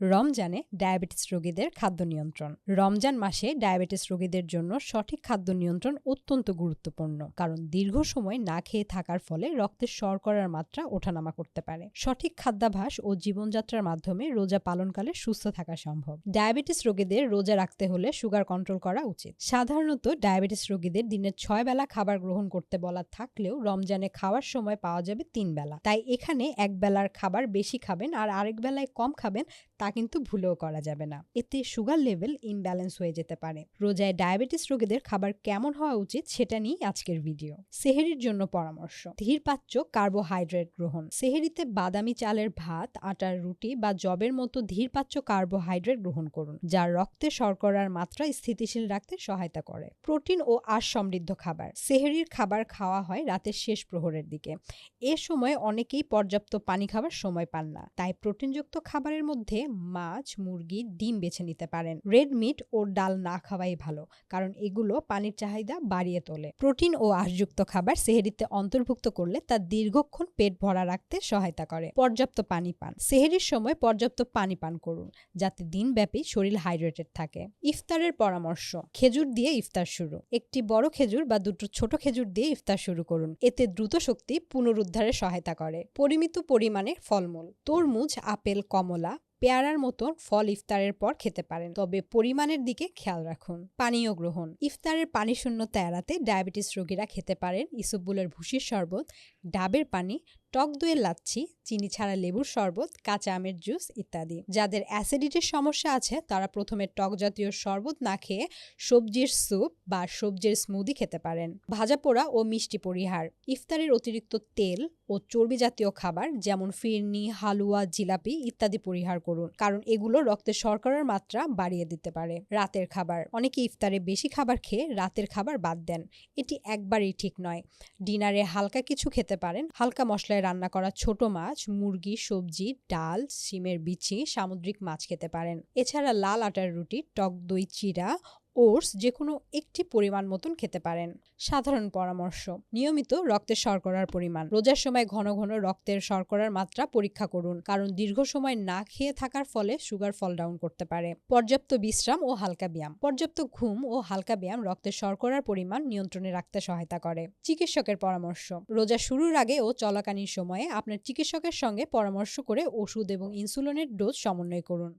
রমজানে ডায়াবেটিস রোগীদের খাদ্য নিয়ন্ত্রণ। রমজান মাসে ডায়াবেটিস রোগীদের জন্য সঠিক খাদ্য নিয়ন্ত্রণ অত্যন্ত গুরুত্বপূর্ণ, কারণ দীর্ঘ সময় না খেয়ে থাকার ফলে রক্তের শর্করার মাত্রা ওঠানামা করতে পারে। সঠিক খাদ্যাভাস ও জীবনযাত্রার মাধ্যমে রোজা পালনকালে সুস্থ থাকা সম্ভব। ডায়াবেটিস রোগীদের রোজা রাখতে হলে সুগার কন্ট্রোল করা উচিত। সাধারণত ডায়াবেটিস রোগীদের দিনের ছয় বেলা খাবার গ্রহণ করতে বলা থাকলেও রমজানে খাওয়ার সময় পাওয়া যাবে তিন বেলা। তাই এখানে এক বেলার খাবার বেশি খাবেন আর আরেক বেলায় কম খাবেন তা কিন্তু ভুলেও করা যাবে না। এতে সুগার লেভেল ইমব্যালেন্স হয়ে যেতে পারে। রোজায় ডায়াবেটিস রোগীদের খাবার কেমন হওয়া উচিত সেটা নিয়ে আজকের ভিডিও সেহেরির জন্য পরামর্শ। ধীরপাচ্য কার্বোহাইড্রেট গ্রহণ। সেহেরিতে বাদামি চালের ভাত, আটার রুটি বা জবের মতো ধীরপাচ্য কার্বোহাইড্রেট গ্রহণ করুন, যা রক্তে শর্করার মাত্রা স্থিতিশীল রাখতে সহায়তা করে। প্রোটিন ও আঁশ সমৃদ্ধ খাবার। সেহেরির খাবার খাওয়া হয় রাতের শেষ প্রহরের দিকে। এ সময় অনেকেই পর্যাপ্ত পানি খাবার সময় পান না। তাই প্রোটিনযুক্ত খাবারের মধ্যে মাছ, মুরগি, ডিম বেছে নিতে পারেন। রেড মিট ও ডাল না খাওয়াই ভালো, কারণ এগুলো পানির চাহিদা বাড়িয়ে তোলে। প্রোটিন ও আশযুক্ত খাবার সেহেরিতে অন্তর্ভুক্ত করলে তা দীর্ঘক্ষণ পেট ভরা রাখতে সহায়তা করে। পর্যাপ্ত পানি পান। সেহেরির সময় পর্যাপ্ত পানি পান করুন, যাতে দিনব্যাপী শরীর হাইড্রেটেড থাকে। ইফতারের পরামর্শ, খেজুর দিয়ে ইফতার শুরু। একটি বড় খেজুর বা দুটো ছোট খেজুর দিয়ে ইফতার শুরু করুন। এতে দ্রুত শক্তি পুনরুদ্ধারে সহায়তা করে। পরিমিত পরিমাণে ফলমূল, তরমুজ, আপেল, কমলা পেয়ারার মতো ফল ইফতারের পর খেতে পারেন। তবে পরিমাণের দিকে খেয়াল রাখুন। পানীয় গ্রহণ। ইফতারের পানি শূন্যতা এড়াতে ডায়াবেটিস রোগীরা খেতে পারেন। ইসবগুলের ভুসির শরবত ডাবের পানি, টক দইয়ের লাচ্ছি, চিনি ছাড়া লেবুর শরবত, কাঁচা আমের জুস ইত্যাদি। যাদের অ্যাসিডিটির সমস্যা আছে, তারা প্রথমে টক জাতীয় শরবত না খেয়ে সবজির স্যুপ বা সবজির স্মুদি খেতে পারেন। ভাজা পোড়া ও মিষ্টি পরিহার। ইফতারের অতিরিক্ত তেল ও চর্বি জাতীয় খাবার, যেমন ফিরনি, হালুয়া, জিলাপি ইত্যাদি পরিহার করুন, কারণ এগুলো রক্তের শর্করার মাত্রা বাড়িয়ে দিতে পারে। রাতের খাবার। অনেকে ইফতারে বেশি খাবার খেয়ে রাতের খাবার বাদ দেন। এটি একবারেই ঠিক নয়। ডিনারে হালকা কিছু খেতে পারেন। হালকা মশলায় রান্না করা ছোট মাছ, মুরগি, সবজি, ডাল সিমের বিচি, সামুদ্রিক মাছ খেতে পারেন। এছাড়া লাল আটার রুটি, টক দই চিরা ওটস যে কোনো একটি পরিমাণ মতন খেতে পারেন। সাধারণ পরামর্শ, নিয়মিত রক্তের শর্করার পরিমাণ। রোজার সময় ঘন ঘন রক্তের শর্করার মাত্রা পরীক্ষা করুন, কারণ দীর্ঘ সময় না খেয়ে থাকার ফলে সুগার ফল ডাউন করতে পারে। পর্যাপ্ত বিশ্রাম ও হালকা ব্যায়াম। পর্যাপ্ত ঘুম ও হালকা ব্যায়াম রক্তের শর্করার পরিমাণ নিয়ন্ত্রণে রাখতে সহায়তা করে। চিকিৎসকের পরামর্শ, রোজা শুরুর আগে ও চলাকালীন সময়ে আপনার চিকিৎসকের সঙ্গে পরামর্শ করে ওষুধ এবং ইনসুলিনের ডোজ সমন্বয় করুন।